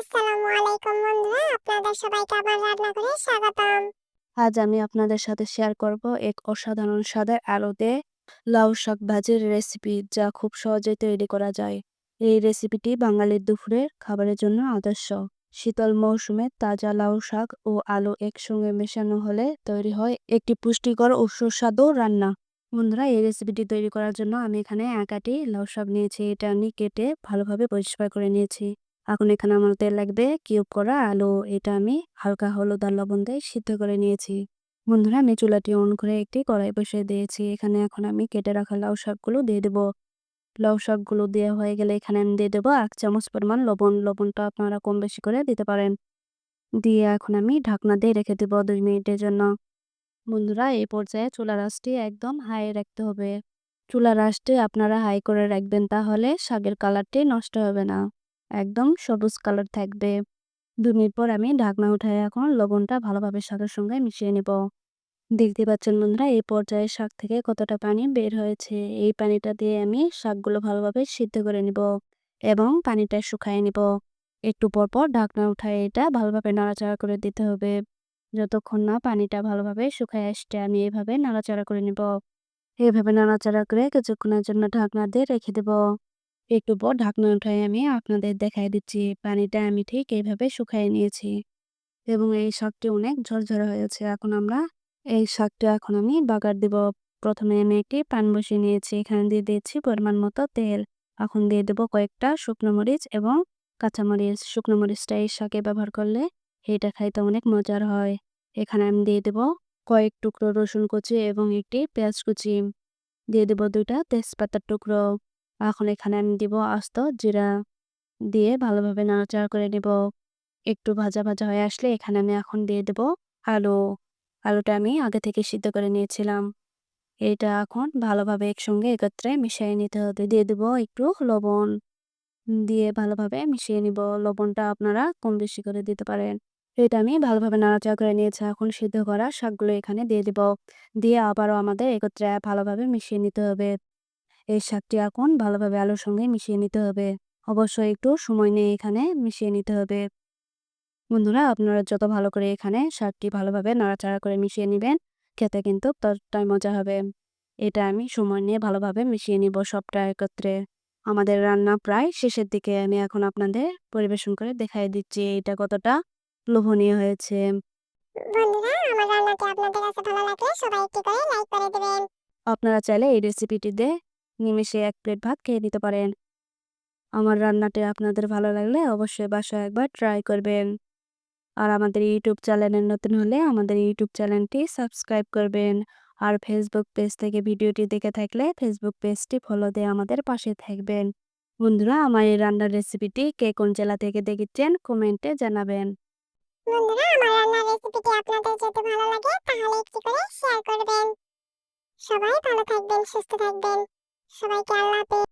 আসসালামু আলাইকুম বন্ধুরা, আপনাদের সবাইকে আবার রান্না করে স্বাগতম। আজ আমি আপনাদের সাথে শেয়ার করব এক অসাধারণ স্বাদের আলুতে লাউ শাক ভাজির রেসিপি যা খুব সহজেই তৈরি করা যায়। এই রেসিপিটি বাঙালির দুপুরের খাবারের জন্য আদর্শ। শীতল মৌসুমে তাজা লাউ শাক ও আলু একসঙ্গে মেশানো হলে তৈরি হয় একটি পুষ্টিকর ও সুস্বাদু রান্না। বন্ধুরা, এই রেসিপিটি তৈরি করার জন্য আমি এখানে একাটি লাউ শাক নিয়েছি। এটা আমি কেটে ভালোভাবে পরিষ্কার করে নিয়েছি। এখন এখানে আমার তেল লাগবে, কিউব করা, আলু, এটা আমি হালকা হলুদ আর লবণ দিয়ে সিদ্ধ করে নিয়েছি। বন্ধুরা, আমি চুলাটি অন করে একটি কড়াই বসিয়ে দিয়েছি। এখানে এখন আমি কেটে রাখা লাউ শাকগুলো দিয়ে দেবো। লাউ শাকগুলো দেওয়া হয়ে গেলে এখানে আমি দিয়ে দেবো এক চামচ পরিমাণ লবণ। লবণটা আপনারা কম বেশি করে দিতে পারেন। দিয়ে এখন আমি ঢাকনা দিয়ে রেখে দেবো দুই মিনিটের জন্য। বন্ধুরা, এই পর্যায়ে চুলা রাসটি একদম হাই রাখতে হবে। চুলা রাসটি আপনারা হাই করে রাখবেন তাহলে শাকের কালারটি নষ্ট হবে না। একদম সবুজ কালার থাকবে। দু মিনিট পর আমি ঢাকনা উঠাই এখন লবণটা ভালোভাবে শাকের সঙ্গে মিশিয়ে নেব। দেখতে পাচ্ছেন বন্ধুরা, এই পর্যায়ে শাক থেকে কতটা পানি বের হয়েছে, এই পানিটা দিয়ে আমি শাকগুলো ভালোভাবে সিদ্ধ করে নিব এবং পানিটা শুকায় নিব। একটু পর পর ঢাকনা উঠায় এটা ভালোভাবে নাড়াচাড়া করে দিতে হবে। যতক্ষণ না পানিটা ভালোভাবে শুকায় আসছে, আমি এভাবে নাড়াচাড়া করে নিব। এভাবে নাড়াচাড়া করে কিছুক্ষণের জন্য ঢাকনা দিয়ে রেখে দেব। একটু পর ঢাকনা উঠাই আমি আপনাদের দেখাই দিচ্ছি। পানিটা আমি ঠিক এইভাবে শুকাই নিয়েছি। এবং এই শাকটি অনেক ঝরঝরে হয়েছে। এখন আমরা এই শাকটা এখন আমি বাগার দিব। প্রথমে আমি একটি পান বসিয়ে নিয়েছি। এখানে দিয়ে দিয়েছি পরিমাণ মতো তেল। এখন দিয়ে দেবো কয়েকটা শুকনো মরিচ এবং কাঁচামরিচ শুকনো মরিচটা এই শাকে ব্যবহার করলে এটা খাইতে অনেক মজার হয়। এখানে আমি দিয়ে দেবো কয়েক টুকরো রসুন কুচি এবং একটি পেঁয়াজ কুচি। দিয়ে দেবো দুইটা তেজপাতার টুকরো। এখন এখানে আমি দিব আস্ত, জিরা দিয়ে ভালোভাবে নাড়াচাড়া করে নেব। একটু ভাজা ভাজা হয়ে আসলে এখানে আমি এখন দিয়ে দেব আলু। আলুটা আমি আগে থেকে সিদ্ধ করে নিয়েছিলাম। এটা এখন ভালোভাবে একসঙ্গে একত্রে মিশিয়ে নিতে হবে। দিয়ে দেবো একটু লবণ। দিয়ে ভালোভাবে মিশিয়ে নিব। লবণটা আপনারা কম বেশি করে দিতে পারেন। এটা আমি ভালোভাবে নাড়াচাড়া করে নিয়েছি। এখন সিদ্ধ করা শাকগুলো এখানে দিয়ে দিব। দিয়ে আবারও আমাদের একত্রে ভালোভাবে মিশিয়ে নিতে হবে। এই শাকটি এখন ভালোভাবে আলুর সঙ্গে মিশিয়ে নিতে হবে। অবশ্যই একটু সময় নিয়ে এখানে মিশিয়ে নিতে হবে। বন্ধুরা আপনারা যত ভালো করে এখানে শাকটি ভালোভাবে নাড়াচাড়া করে মিশিয়ে নেবেন খেতে কিন্তু ততটাই মজা হবে। এটা আমি সময় নিয়ে ভালোভাবে মিশিয়ে নিব সবটা একত্রে। আমাদের রান্না প্রায় শেষের দিকে। আমি এখন আপনাদের পরিবেশন করে দেখাই দিচ্ছি এটা কতটা লোভনীয় হয়েছে। বন্ধুরা আমার রান্নাটি আপনাদের কাছে ভালো লাগলে সবাই একটি করে লাইক করে দেবেন। আপনারা চাইলে এই রেসিপিটি দিয়ে নিমেষে এক প্লেট ভাত খেয়ে নিতে পারেন। আমার রান্নাটি আপনাদের ভালো লাগলে অবশ্যই বাসায় একবার ট্রাই করবেন। আর আমাদের ইউটিউব চ্যানেলে নতুন হলে আমাদের ইউটিউব চ্যানেলটি সাবস্ক্রাইব করবেন। আর ফেসবুক পেজ থেকে ভিডিওটি দেখে থাকলে ফেসবুক পেজটি ফলো দিয়ে আমাদের পাশে থাকবেন। বন্ধুরা, আমার এই রান্নার রেসিপিটি কে কোন জেলা থেকে দেখেছেন কমেন্টে জানাবেন। বন্ধুরা, আমার রান্নার রেসিপিটি আপনাদের যদি ভালো লাগে তাহলে একটি করে শেয়ার করবেন। সবাই ভালো থাকবেন, সুস্থ থাকবেন। সবাইকে আল্লাহ হাফেজ